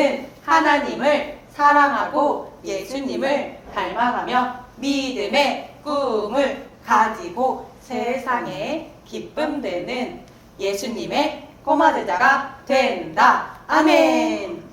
나는 하나님을 사랑하고 예수님을 닮아가며 믿음의 꿈을 가지고 세상에 기쁨 되는 예수님의 꼬마 제자가 된다. 아멘.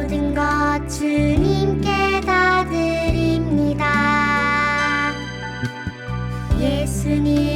모든 것 주님께 다 드립니다. 예수님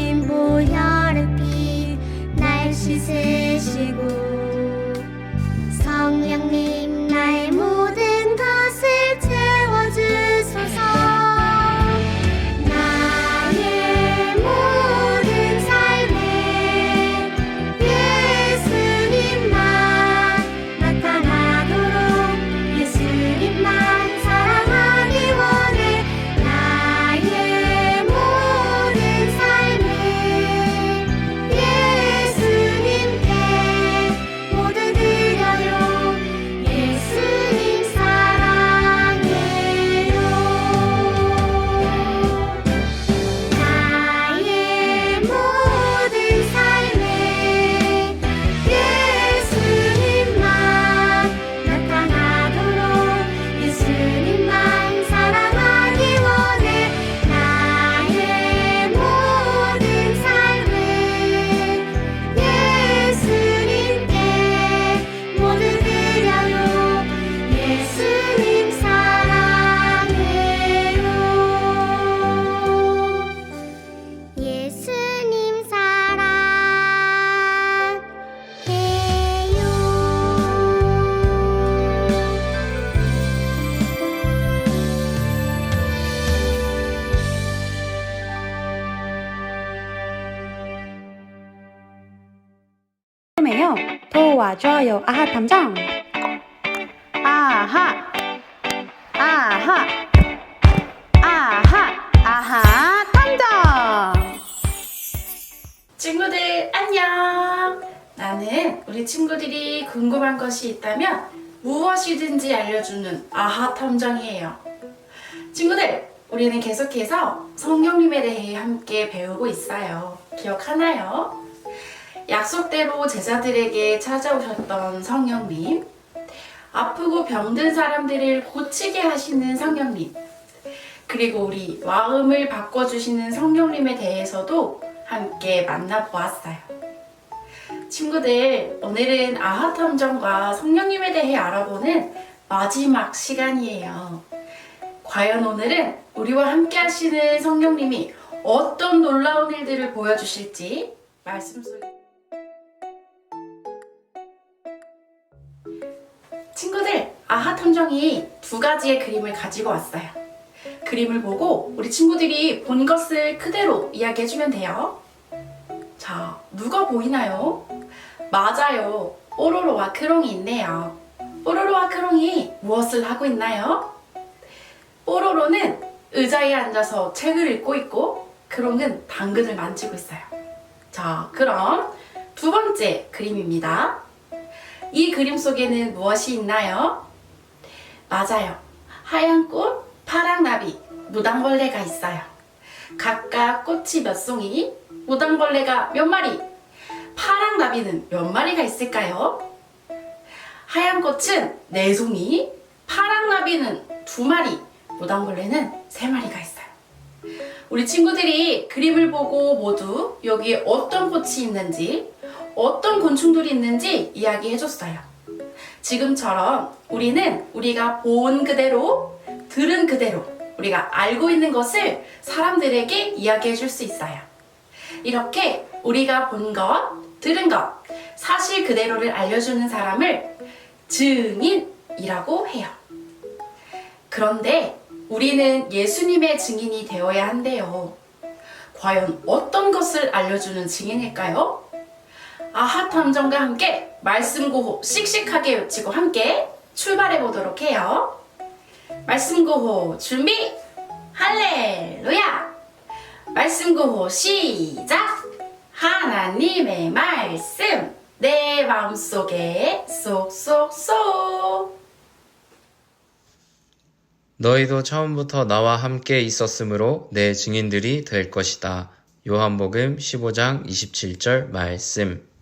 좋아요 아하 탐정 아하 아하 아하 아하 탐정 친구들 안녕! 나는 우리 친구들이 궁금한 것이 있다면 무엇이든지 알려주는 아하 탐정이에요. 친구들, 우리는 계속해서 성령님에 대해 함께 배우고 있어요. 기억하나요? 약속대로 제자들에게 찾아오셨던 성령님, 아프고 병든 사람들을 고치게 하시는 성령님, 그리고 우리 마음을 바꿔주시는 성령님에 대해서도 함께 만나보았어요. 친구들, 오늘은 아하탐정과 성령님에 대해 알아보는 마지막 시간이에요. 과연 오늘은 우리와 함께 하시는 성령님이 어떤 놀라운 일들을 보여주실지 말씀 속에 아하 탐정이 두 가지의 그림을 가지고 왔어요. 그림을 보고 우리 친구들이 본 것을 그대로 이야기해주면 돼요. 자, 누가 보이나요? 맞아요. 뽀로로와 크롱이 있네요. 뽀로로와 크롱이 무엇을 하고 있나요? 뽀로로는 의자에 앉아서 책을 읽고 있고 크롱은 당근을 만지고 있어요. 자, 그럼 두 번째 그림입니다. 이 그림 속에는 무엇이 있나요? 맞아요. 하얀 꽃, 파랑 나비, 무당벌레가 있어요. 각각 꽃이 몇 송이, 무당벌레가 몇 마리, 파랑 나비는 몇 마리가 있을까요? 하얀 꽃은 네 송이, 파랑 나비는 두 마리, 무당벌레는 세 마리가 있어요. 우리 친구들이 그림을 보고 모두 여기에 어떤 꽃이 있는지, 어떤 곤충들이 있는지 이야기해줬어요. 지금처럼 우리는 우리가 본 그대로, 들은 그대로, 우리가 알고 있는 것을 사람들에게 이야기해 줄 수 있어요. 이렇게 우리가 본 것, 들은 것, 사실 그대로를 알려주는 사람을 증인이라고 해요. 그런데 우리는 예수님의 증인이 되어야 한대요. 과연 어떤 것을 알려주는 증인일까요? 아하 탐정과 함께 말씀 구호 씩씩하게 외치고 함께 출발해 보도록 해요. 말씀 구호 준비 할렐루야! 말씀 구호 시작! 하나님의 말씀 내 마음속에 쏙쏙쏙 너희도 처음부터 나와 함께 있었으므로 내 증인들이 될 것이다. 요한복음 15장 27절 말씀.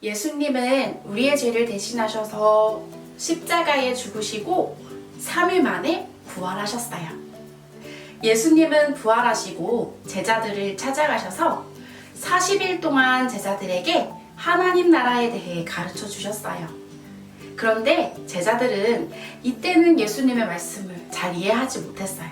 예수님은 우리의 죄를 대신하셔서 십자가에 죽으시고 3일 만에 부활하셨어요. 예수님은 부활하시고 제자들을 찾아가셔서 40일 동안 제자들에게 하나님 나라에 대해 가르쳐 주셨어요. 그런데 제자들은 이때는 예수님의 말씀을 잘 이해하지 못했어요.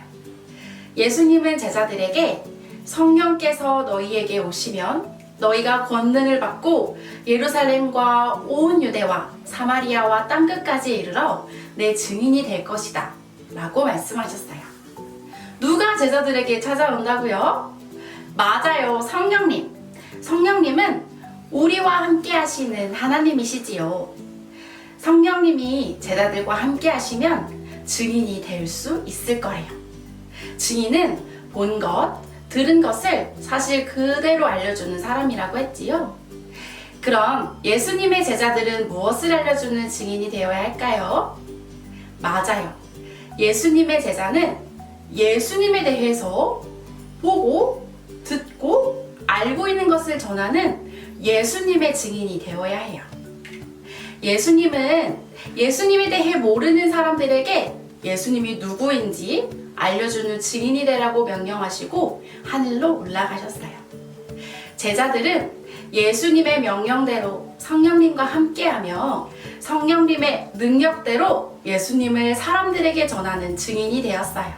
예수님은 제자들에게 성령께서 너희에게 오시면 너희가 권능을 받고 예루살렘과 온 유대와 사마리아와 땅 끝까지 이르러 내 증인이 될 것이다. 라고 말씀하셨어요. 누가 제자들에게 찾아온다고요? 맞아요, 성령님. 성령님은 우리와 함께 하시는 하나님이시지요. 성령님이 제자들과 함께 하시면 증인이 될 수 있을 거예요. 증인은 본 것, 들은 것을 사실 그대로 알려주는 사람이라고 했지요. 그럼 예수님의 제자들은 무엇을 알려주는 증인이 되어야 할까요? 맞아요. 예수님의 제자는 예수님에 대해서 보고, 듣고, 알고 있는 것을 전하는 예수님의 증인이 되어야 해요. 예수님은 예수님에 대해 모르는 사람들에게 예수님이 누구인지 알려주는 증인이 되라고 명령하시고 하늘로 올라가셨어요. 제자들은 예수님의 명령대로 성령님과 함께하며 성령님의 능력대로 예수님을 사람들에게 전하는 증인이 되었어요.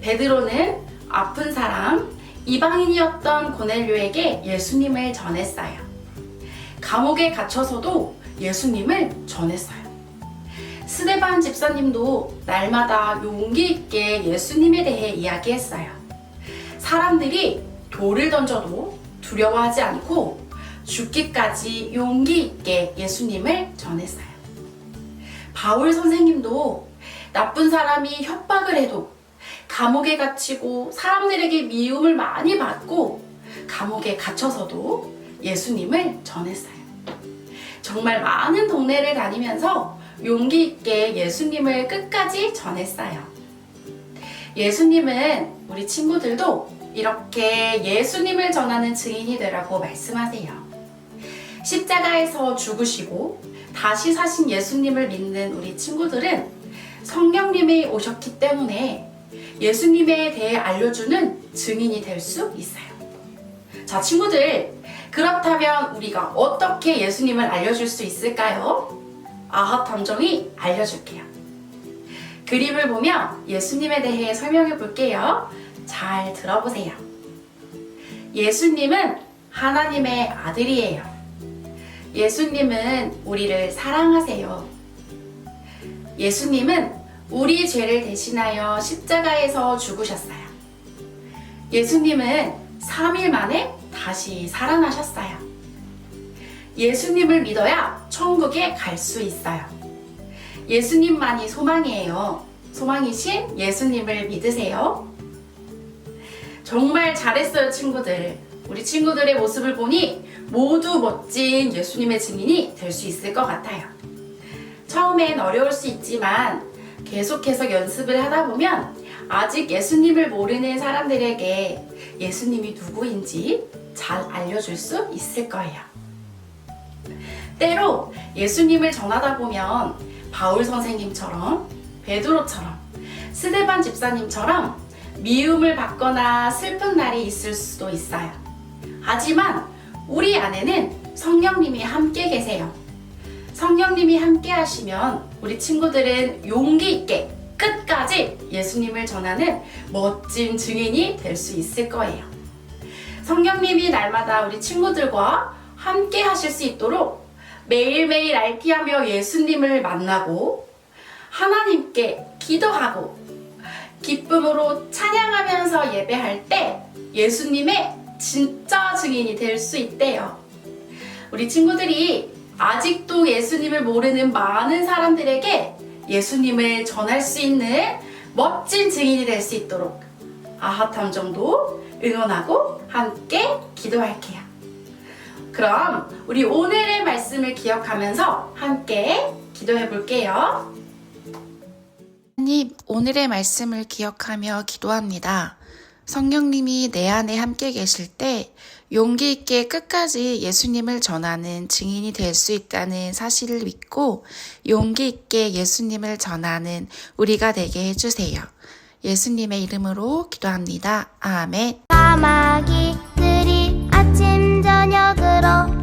베드로는 아픈 사람, 이방인이었던 고넬료에게 예수님을 전했어요. 감옥에 갇혀서도 예수님을 전했어요. 스데반 집사님도 날마다 용기 있게 예수님에 대해 이야기했어요. 사람들이 돌을 던져도 두려워하지 않고 죽기까지 용기 있게 예수님을 전했어요. 바울 선생님도 나쁜 사람이 협박을 해도 감옥에 갇히고 사람들에게 미움을 많이 받고 감옥에 갇혀서도 예수님을 전했어요. 정말 많은 동네를 다니면서 용기 있게 예수님을 끝까지 전했어요. 예수님은 우리 친구들도 이렇게 예수님을 전하는 증인이 되라고 말씀하세요. 십자가에서 죽으시고 다시 사신 예수님을 믿는 우리 친구들은 성령님이 오셨기 때문에 예수님에 대해 알려주는 증인이 될 수 있어요. 자, 친구들, 그렇다면 우리가 어떻게 예수님을 알려줄 수 있을까요? 아합 탐정이 알려줄게요. 그림을 보며 예수님에 대해 설명해 볼게요. 잘 들어보세요. 예수님은 하나님의 아들이에요. 예수님은 우리를 사랑하세요. 예수님은 우리 죄를 대신하여 십자가에서 죽으셨어요. 예수님은 3일 만에 다시 살아나셨어요. 예수님을 믿어야 천국에 갈 수 있어요. 예수님만이 소망이에요. 소망이신 예수님을 믿으세요. 정말 잘했어요, 친구들. 우리 친구들의 모습을 보니 모두 멋진 예수님의 증인이 될 수 있을 것 같아요. 처음엔 어려울 수 있지만 계속해서 연습을 하다 보면 아직 예수님을 모르는 사람들에게 예수님이 누구인지 잘 알려줄 수 있을 거예요. 때로 예수님을 전하다 보면 바울 선생님처럼 베드로처럼 스데반 집사님처럼 미움을 받거나 슬픈 날이 있을 수도 있어요. 하지만 우리 안에는 성령님이 함께 계세요. 성령님이 함께 하시면 우리 친구들은 용기 있게 끝까지 예수님을 전하는 멋진 증인이 될 수 있을 거예요. 성령님이 날마다 우리 친구들과 함께 하실 수 있도록 매일매일 RT하며 예수님을 만나고 하나님께 기도하고 기쁨으로 찬양하면서 예배할 때 예수님의 진짜 증인이 될 수 있대요. 우리 친구들이 아직도 예수님을 모르는 많은 사람들에게 예수님을 전할 수 있는 멋진 증인이 될 수 있도록 아하 탐정도 응원하고 함께 기도할게요. 그럼 우리 오늘의 말씀을 기억하면서 함께 기도해 볼게요. 하나님, 오늘의 말씀을 기억하며 기도합니다. 성령님이 내 안에 함께 계실 때 용기 있게 끝까지 예수님을 전하는 증인이 될 수 있다는 사실을 믿고 용기 있게 예수님을 전하는 우리가 되게 해주세요. 예수님의 이름으로 기도합니다. 아멘. 까마귀 little